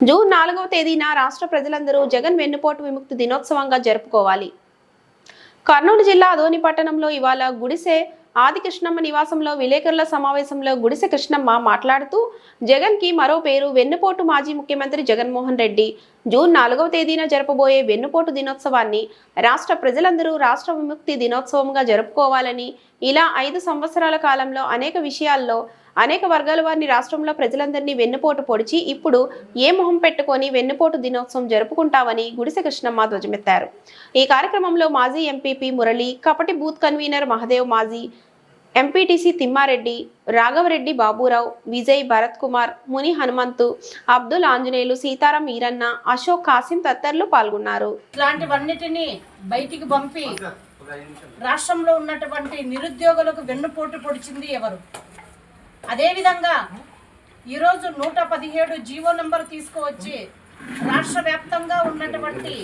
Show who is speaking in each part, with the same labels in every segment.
Speaker 1: June నాలుగవ తేదీన రాష్ట్ర ప్రజలందరూ జగన్ వెన్నుపోటు విముక్తి దినోత్సవంగా జరుపుకోవాలి. కర్నూలు జిల్లా అదోని పట్టణంలో ఇవాళ గుడిసె ఆది కృష్ణమ్మ నివాసంలో విలేకరుల సమావేశంలో గుడిసె కృష్ణమ్మ మాట్లాడుతూ జగన్కి మరో పేరు వెన్నుపోటు మాజీ ముఖ్యమంత్రి జగన్మోహన్ రెడ్డి. జూన్ నాలుగవ తేదీన జరపబోయే వెన్నుపోటు దినోత్సవాన్ని రాష్ట్ర ప్రజలందరూ రాష్ట్ర విముక్తి దినోత్సవంగా జరుపుకోవాలని ఇలా ఐదు సంవత్సరాల కాలంలో అనేక విషయాల్లో అనేక వర్గాల వారిని రాష్ట్రంలో ప్రజలందరినీ వెన్నుపోటు పొడిచి ఇప్పుడు ఏ మొహం పెట్టుకొని వెన్నుపోటు దినోత్సవం జరుపుకుంటామని గుడిసె కృష్ణమ్మ ధ్వజమెత్తారు. ఈ కార్యక్రమంలో మాజీ ఎంపీపీ మురళి కపటి బూత్ కన్వీనర్ మహదేవ్ మాజీ ఎంపీటీసీ తిమ్మారెడ్డి రాఘవరెడ్డి బాబురావు విజయ్ భరత్ కుమార్ ముని హనుమంతు అబ్దుల్ ఆంజనేయులు సీతారాం ఈరన్న అశోక్ కాసిం తదితరులు పాల్గొన్నారు.
Speaker 2: ఇలాంటివన్నిటిని బయటికి పంపి రాష్ట్రంలో ఉన్నటువంటి నిరుద్యోగులకు వెన్నుపోటు పొడిచింది ఎవరు? అదేవిధంగా ఈరోజు నూట పదిహేడు జీవో నంబర్ తీసుకువచ్చి రాష్ట్ర వ్యాప్తంగా ఉన్నటువంటి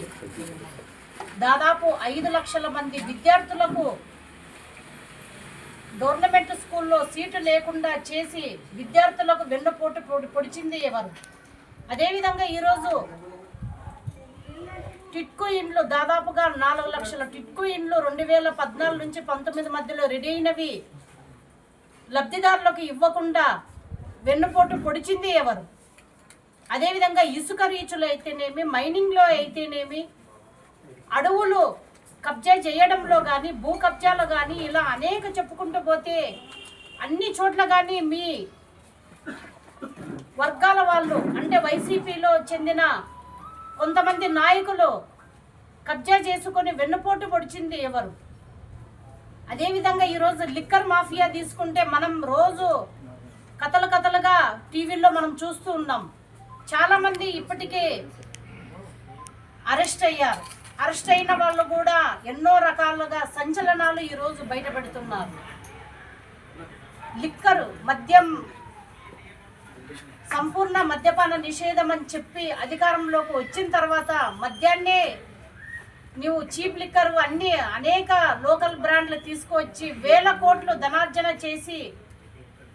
Speaker 2: దాదాపు ఐదు లక్షల మంది విద్యార్థులకు గవర్నమెంట్ స్కూల్లో సీటు లేకుండా చేసి విద్యార్థులకు వెన్నుపోటు పొడి పొడిచింది ఎవరు? అదేవిధంగా ఈరోజు టిట్కు ఇండ్లు దాదాపుగా నాలుగు లక్షల టిట్కు ఇండ్లు రెండు వేల పద్నాలుగు నుంచి పంతొమ్మిది మధ్యలో రెడీ అయినవి. లబ్ధిదారులకు ఇవ్వకుండా వెన్నుపోటు పొడిచింది ఎవరు? అదేవిధంగా ఇసుక రీచులు అయితేనేమి మైనింగ్లో అయితేనేమి అడవులు కబ్జా చేయడంలో కానీ భూ కబ్జాలో కానీ ఇలా అనేక చెప్పుకుంటూ పోతే అన్ని చోట్ల కానీ మీ వర్గాల వాళ్ళు అంటే వైసీపీలో చెందిన కొంతమంది నాయకులు కబ్జా చేసుకొని వెన్నుపోటు పొడిచింది ఎవరు? అదేవిధంగా ఈరోజు లిక్కర్ మాఫియా తీసుకుంటే మనం రోజు కథలు కథలుగా టీవీల్లో మనం చూస్తూ ఉన్నాం. చాలామంది ఇప్పటికే అరెస్ట్ అయ్యారు. అరెస్ట్ అయిన వాళ్ళు కూడా ఎన్నో రకాలుగా సంచలనాలు ఈరోజు బయటపెడుతున్నారు. లిక్కరు మద్యం సంపూర్ణ మద్యపాన నిషేధం అని చెప్పి అధికారంలోకి వచ్చిన తర్వాత మద్యాన్నే నీవు చీప్ లిక్కర్ అన్ని అనేక లోకల్ బ్రాండ్లు తీసుకువచ్చి వేల కోట్లు ధనార్జన చేసి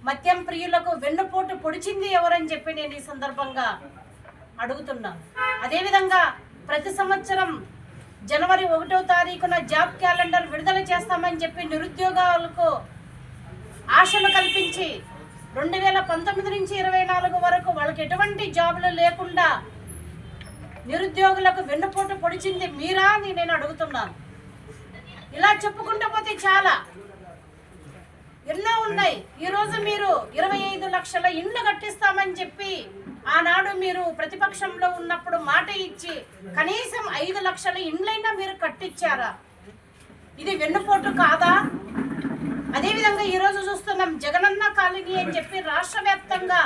Speaker 2: మద్యం ప్రియులకు వెన్నుపోటు పొడిచింది ఎవరని చెప్పి నేను ఈ సందర్భంగా అడుగుతున్నాను అదేవిధంగా ప్రతి సంవత్సరం జనవరి ఒకటో తారీఖున జాబ్ క్యాలెండర్ విడుదల చేస్తామని చెప్పి నిరుద్యోగాలకు ఆశలు కల్పించి రెండు వేల పంతొమ్మిది నుంచి ఇరవై నాలుగు వరకు వాళ్ళకి ఎటువంటి జాబులు లేకుండా నిరుద్యోగులకు వెన్నుపోటు పొడిచింది మీరా అని నేను అడుగుతున్నాను. ఇలా చెప్పుకుంటూ పోతే చాలా. ఎన్నో ఉన్నాయి. ఈరోజు మీరు ఇరవై ఐదు లక్షల ఇండ్లు కట్టిస్తామని చెప్పి ఆనాడు మీరు ప్రతిపక్షంలో ఉన్నప్పుడు మాట ఇచ్చి కనీసం ఐదు లక్షల ఇండ్లైనా మీరు కట్టించారా? ఇది వెన్నుపోటు కాదా? అదేవిధంగా ఈరోజు చూస్తున్నాం జగనన్న కాలనీ అని చెప్పి రాష్ట్ర వ్యాప్తంగా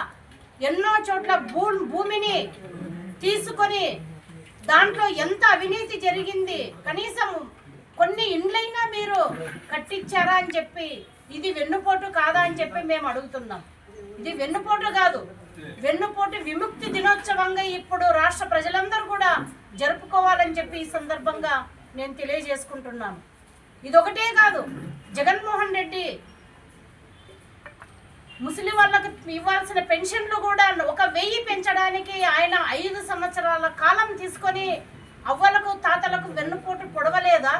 Speaker 2: ఎన్నో చోట్ల భూ భూమిని తీసుకొని దాంట్లో ఎంత అవినీతి జరిగింది? కనీసం కొన్ని ఇండ్లైనా మీరు కట్టించారా అని చెప్పి ఇది వెన్నుపోటు కాదా అని చెప్పి మేము అడుగుతున్నాం. ఇది వెన్నుపోటు కాదు. వెన్నుపోటు విముక్తి దినోత్సవంగా ఇప్పుడు రాష్ట్ర ప్రజలందరూ కూడా జరుపుకోవాలని చెప్పి ఈ సందర్భంగా నేను తెలియజేసుకుంటున్నాను. ఇదొకటే కాదు. జగన్మోహన్ రెడ్డి ముసలి వాళ్ళకు ఇవ్వాల్సిన పెన్షన్లు కూడా ఒక వెయ్యి పెంచడానికి ఆయన ఐదు సంవత్సరాల కాలం తీసుకొని అవ్వలకు తాతలకు వెన్నుపోటు పొడవలేదా?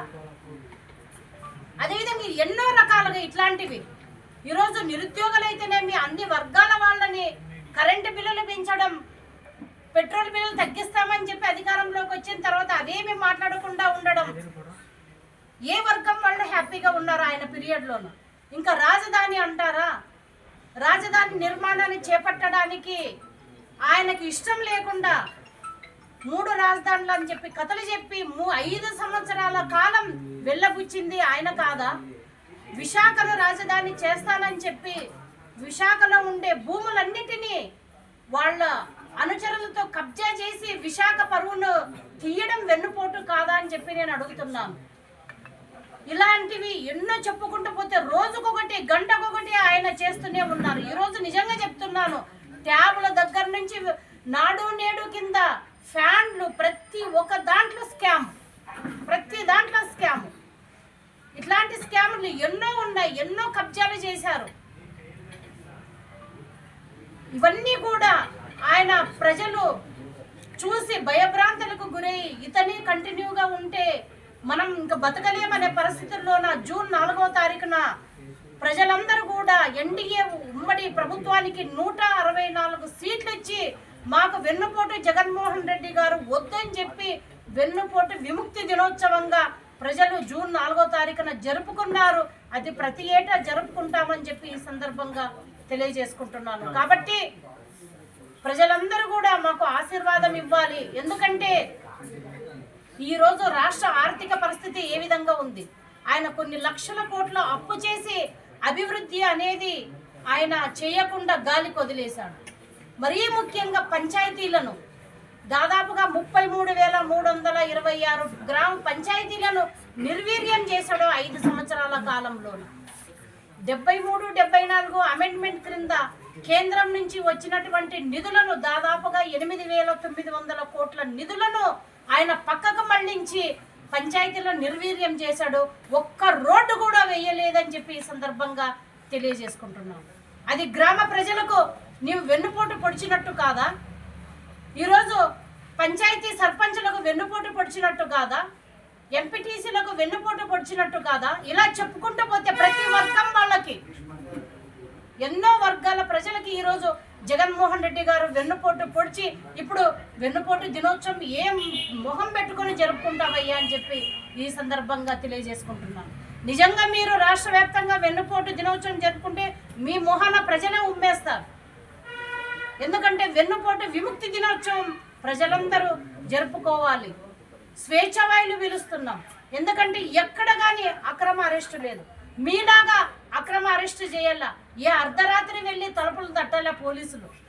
Speaker 2: అదేవిధంగా ఎన్నో రకాలుగా ఇట్లాంటివి. ఈరోజు నిరుద్యోగులైతేనేమి అన్ని వర్గాల వాళ్ళని కరెంటు బిల్లులు పెంచడం పెట్రోల్ బిల్లులు తగ్గిస్తామని చెప్పి అధికారంలోకి వచ్చిన తర్వాత అవేమి మాట్లాడకుండా ఉండడం. ఏ వర్గం వాళ్ళు హ్యాపీగా ఉన్నారు ఆయన పీరియడ్లోనూ? ఇంకా రాజధాని అంటారా? రాజధాని నిర్మాణాన్ని చేపట్టడానికి ఆయనకు ఇష్టం లేకుండా మూడు రాజధానులు అని చెప్పి కథలు చెప్పి మూ ఐదు సంవత్సరాల కాలం వెళ్ళబుచ్చింది ఆయన కాదా? విశాఖను రాజధాని చేస్తానని చెప్పి విశాఖలో ఉండే భూములన్నిటినీ వాళ్ళ అనుచరులతో కబ్జా చేసి విశాఖ పరువును తీయడం వెన్నుపోటు కాదా అని చెప్పి నేను అడుగుతున్నాను. ఇలాంటివి ఎన్నో చెప్పుకుంటూ పోతే రోజుకొకటి గంటకొకటి ఆయన చేస్తూనే ఉన్నారు. ఈరోజు నిజంగా చెప్తున్నాను ట్యాబ్ల దగ్గర నుంచి నాడు నేడు కింద ఫ్యాన్లు ప్రతి ఒక్క దాంట్లో స్కామ్. ప్రతి దాంట్లో స్కామ్. ఇట్లాంటి స్కాములు ఎన్నో ఉన్నాయి ఎన్నో కబ్జాలు చేశారు. ఇవన్నీ కూడా ఆయన ప్రజలు చూసి భయభ్రాంతులకు గురై ఇతని కంటిన్యూగా ఉంటే మనం ఇంకా బతకలేమనే పరిస్థితుల్లోన జూన్ నాలుగవ తారీఖున ప్రజలందరూ కూడా ఎన్డీఏ ఉమ్మడి ప్రభుత్వానికి నూట అరవై నాలుగు సీట్లు ఇచ్చి మాకు వెన్నుపోటు జగన్మోహన్ రెడ్డి గారు వద్దని చెప్పి వెన్నుపోటు విముక్తి దినోత్సవంగా ప్రజలు జూన్ నాలుగో తారీఖున జరుపుకున్నారు. అది ప్రతి ఏటా జరుపుకుంటామని చెప్పి ఈ సందర్భంగా తెలియజేసుకుంటున్నాను. కాబట్టి ప్రజలందరూ కూడా మాకు ఆశీర్వాదం ఇవ్వాలి. ఎందుకంటే ఈరోజు రాష్ట్ర ఆర్థిక పరిస్థితి ఏ విధంగా ఉంది? ఆయన కొన్ని లక్షల కోట్ల అప్పు చేసి అభివృద్ధి అనేది ఆయన చేయకుండా గాలి కొదిలేశాడు. మరీ ముఖ్యంగా పంచాయతీలను. దాదాపుగా ముప్పై మూడు వేల మూడు వందల ఇరవై ఆరు గ్రామ పంచాయతీలను నిర్వీర్యం చేశాడు ఐదు సంవత్సరాల కాలంలో డెబ్బై మూడు డెబ్బై నాలుగు అమెండ్మెంట్ క్రింద కేంద్రం నుంచి వచ్చినటువంటి నిధులను దాదాపుగా ఎనిమిది వేల తొమ్మిది వందల కోట్ల నిధులను ఆయన పక్కకు మళ్ళించి పంచాయతీలో నిర్వీర్యం చేశాడు. ఒక్క రోడ్డు కూడా వేయలేదని చెప్పి ఈ సందర్భంగా తెలియజేసుకుంటున్నాను అది గ్రామ ప్రజలకు నీవు వెన్నుపోటు పొడిచినట్టు కాదా? ఈరోజు పంచాయతీ సర్పంచులకు వెన్నుపోటు పొడిచినట్టు కాదా? ఎంపీటీసీలకు వెన్నుపోటు పొడిచినట్టు కాదా? ఇలా చెప్పుకుంటూ పోతే ప్రతి వర్గం వాళ్ళకి ఎన్నో వర్గాల ప్రజలకి ఈరోజు జగన్మోహన్ రెడ్డి గారు వెన్నుపోటు పొడిచి ఇప్పుడు వెన్నుపోటు దినోత్సవం ఏం మొహం పెట్టుకొని జరుపుకుంటామయ్యా అని చెప్పి ఈ సందర్భంగా తెలియజేసుకుంటున్నాను. నిజంగా మీరు రాష్ట్ర వ్యాప్తంగా వెన్నుపోటు దినోత్సవం జరుపుకుంటే మీ మొహాన ప్రజలే ఉమ్మేస్తారు. ఎందుకంటే వెన్నుపోటు విముక్తి దినోత్సవం ప్రజలందరూ జరుపుకోవాలి. స్వేచ్ఛవాయులు పిలుస్తున్నాం ఎందుకంటే ఎక్కడ కానీ అక్రమ అరెస్టు లేదు. మీలాగా అక్రమ అరెస్టు చేయాల? ఏ అర్ధరాత్రి వెళ్ళి తలుపులు తట్టాలా పోలీసులు?